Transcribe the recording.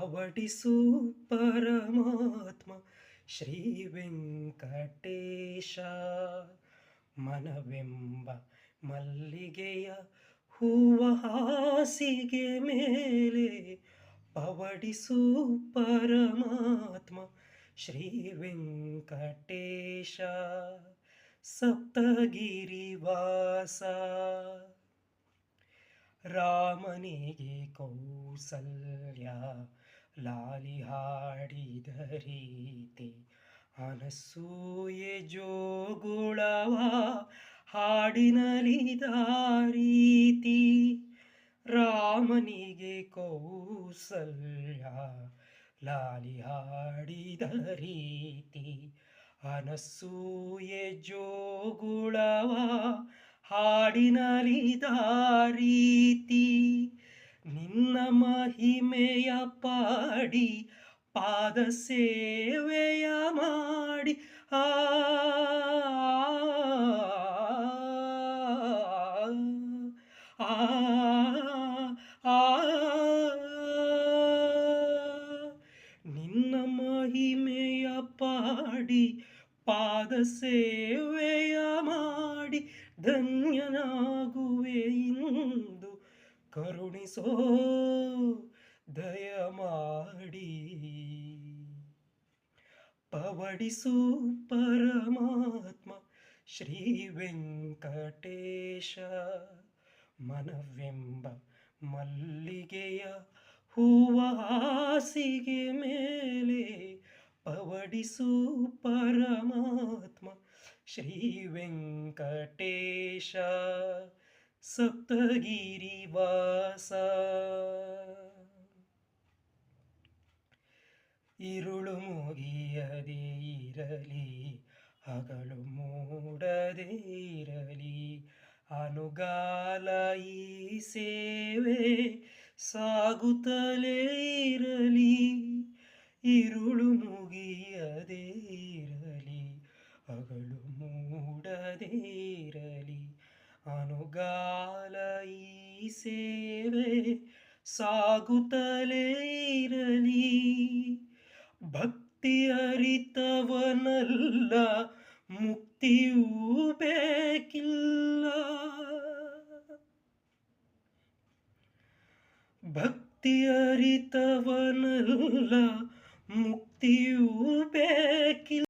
ಪವಡಿಸು ಪರಮಾತ್ಮ ಶ್ರೀ ವೆಂಕಟೇಶ ಮನವೆಂಬ ಮಲ್ಲಿಗೆಯ ಹೂವ ಹಾಸಿಗೆ ಮೇಲೆ ಪವಡಿಸು ಪರಮಾತ್ಮ ಶ್ರೀ ವೆಂಕಟೇಶ ಸಪ್ತಗಿರಿವಾಸ ರಾಮನಿಗೆ ಕೌಸಲ್ಯ ಲಾಲಿ ಹಾಡಿದ ರೀತಿ ಅನಸೂಯೆ ಜೋಗುಳವ ಹಾಡಿನಲಿದ ರೀತಿ ರಾಮನಿಗೆ ಕೌಸಲ್ಯ ಲಾಲಿ ಹಾಡಿದ ರೀತಿ ಅನಸೂಯೆ ಜೋಗುಳವ ಹಾಡಿನಲಿದ ರೀತಿ ನಿನ್ನ ಮಹಿಮೆಯ ಪಾಡಿ ಪಾದ ಸೇವೆಯ ಮಾಡಿ ಆ ನಿನ್ನ ಮಹಿಮೆಯ ಪಾಡಿ ಪಾದ ಸೇವೆಯ ಮಾಡಿ ಧನ್ಯನಾಗುವೆ ಇಂದು ಕರುಣಿಸೋ ದಯ ಮಾಡಿ ಪವಡಿಸು ಪರಮಾತ್ಮ ಶ್ರೀ ವೆಂಕಟೇಶ ಮನವೆಂಬ ಮಲ್ಲಿಗೆಯ ಹೂವ ಹಾಸಿಗೆ ಮೇಲೆ ಪವಡಿಸು ಪರಮಾತ್ಮ ಶ್ರೀ ವೆಂಕಟೇಶ ಸಪ್ತಗಿರಿ ವಾಸ. ಇರುಳು ಮುಗಿಯದೇ ಇರಲಿ, ಹಗಲು ಮೂಡದೆ ಇರಲಿ. ಅನುಗಾಲ ಈ ಸೇವೆ ಸಾಗುತ್ತಲೇ ಇರಲಿ, ಇರುಳು ಮುಗಿಯದೇ ಇರಲಿ, ಹಗಲು ಮೂಡದೇ ಇರಲಿ. ಅನುಗಾಲ ಈ ಸೇವೆ ಸಾಗುತ್ತಲೇ ಇರಲಿ. ಭಕ್ತಿ ಅರಿತವನಲ್ಲ ಮುಕ್ತಿಯೂ ಬೇಕಿಲ್ಲ. ಭಕ್ತಿ ಅರಿತವನಲ್ಲ ಮುಕ್ತಿಯೂ ಬೇಕಿಲ್ಲ.